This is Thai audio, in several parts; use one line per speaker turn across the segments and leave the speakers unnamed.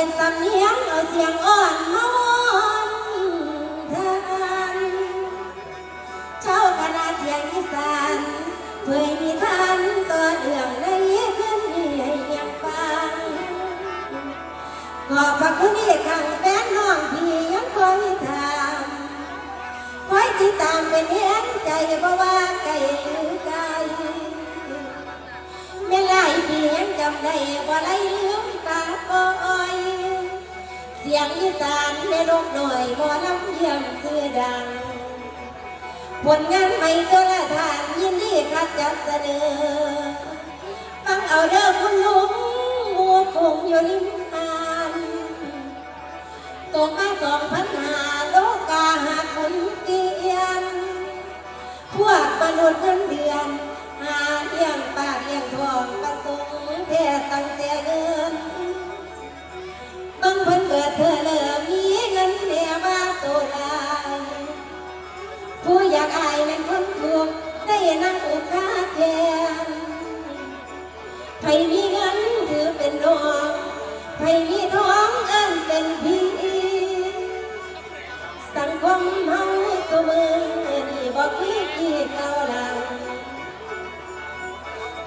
เป็นสำเนียงเอาเสียงอ่อนมอนทานเจ้าคณะเสียงอีสานเผยมีทานตัวเดืองในขึ้นให้ยังฟังขอบพระคุณที่ขังแฟนน้องพี่ยังคอยทำคอยติดตามเป็นเห็นใจเพราะว่าไกลหรือไกลไม่ไล่พี่ยังจำได้บ่ไล่ลืมตาโอ สียงอีสานในโลกหน่อยบ่ลำเยี่ยมคือดัง ผลงานใหม่ตัวละทานยินดีคัดจัดเสนอ ฟังเอาเด้อคุณลุงบัวคงอยู่ริมทานตกมาสองพันหาโลกาหาคุณเตียน พวกมนุษย์เงินเดือน ตัวลายผู้อยากอายนั้นคนถูกได้นั่งอุกาแทนใครมีเงินถือเป็นน้องใครมีทองเอิ้นเป็นพี่สังคมเฮาสมือนี่บอกคือกี่เก่าหลัง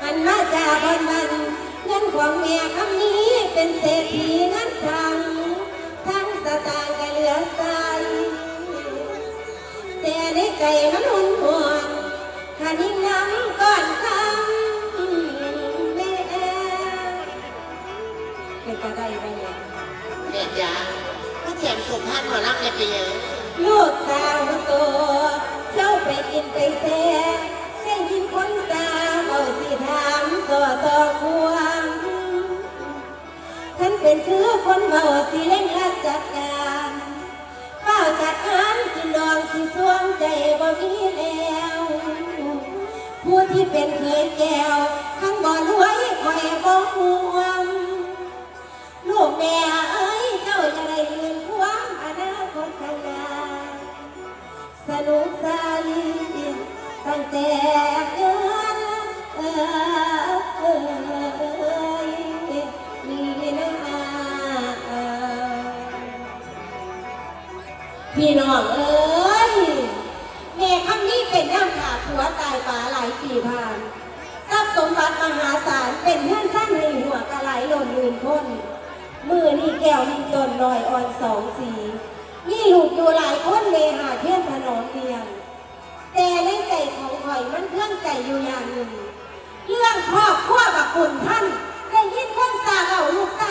หันมาจากบนมันเงินของแม่คำนี้เป็นเศรษฐีนท ใจมันหุนห่วงหานิ่งน้ำก่อนคำแม่เป็นกระไดไปเนี่ย
เด็ดยาผู้เขียสุภาพหมารับเนี่ยไปเลย
ลูกสาวตัวเข้าไปกินไปแซ่ได้ยินคนสาเอาสิถามสอต่อควงท่านเป็นคือคนเมาสิเล่งรัดจัดการเฝ้าจัดการกินดองสิสวงใจ ที่เป็นเคยแก้วทั้งบ่อรวยคอยบ่ห่วงลูกแม่เอ้ยเจ้าจะได้ยืนความอนาคตข้างหน้าสนุกสนตั้งแต่เกินเอ้ยนี่นะพี่น้องเอ้ยแม่คำนี้เป็นน้ำขาผัวตายป่า หลานทรัพย์สมบัติมหาศาลเป็นเพื่อนท่านในหัวกะไหลหล่นลืนพ้นมือนี่แก้วลิงตนลอยอ่อนสองสีนี่ลูกอยู่หลายคนเลหาเพื่อนถนอมเพียง แต่ในใจของข่อยมันเครื่องใจอยู่อย่างหนึ่ง เรื่องครอบครัวบักคุณท่านได้ยินคนสาเอาลูกสา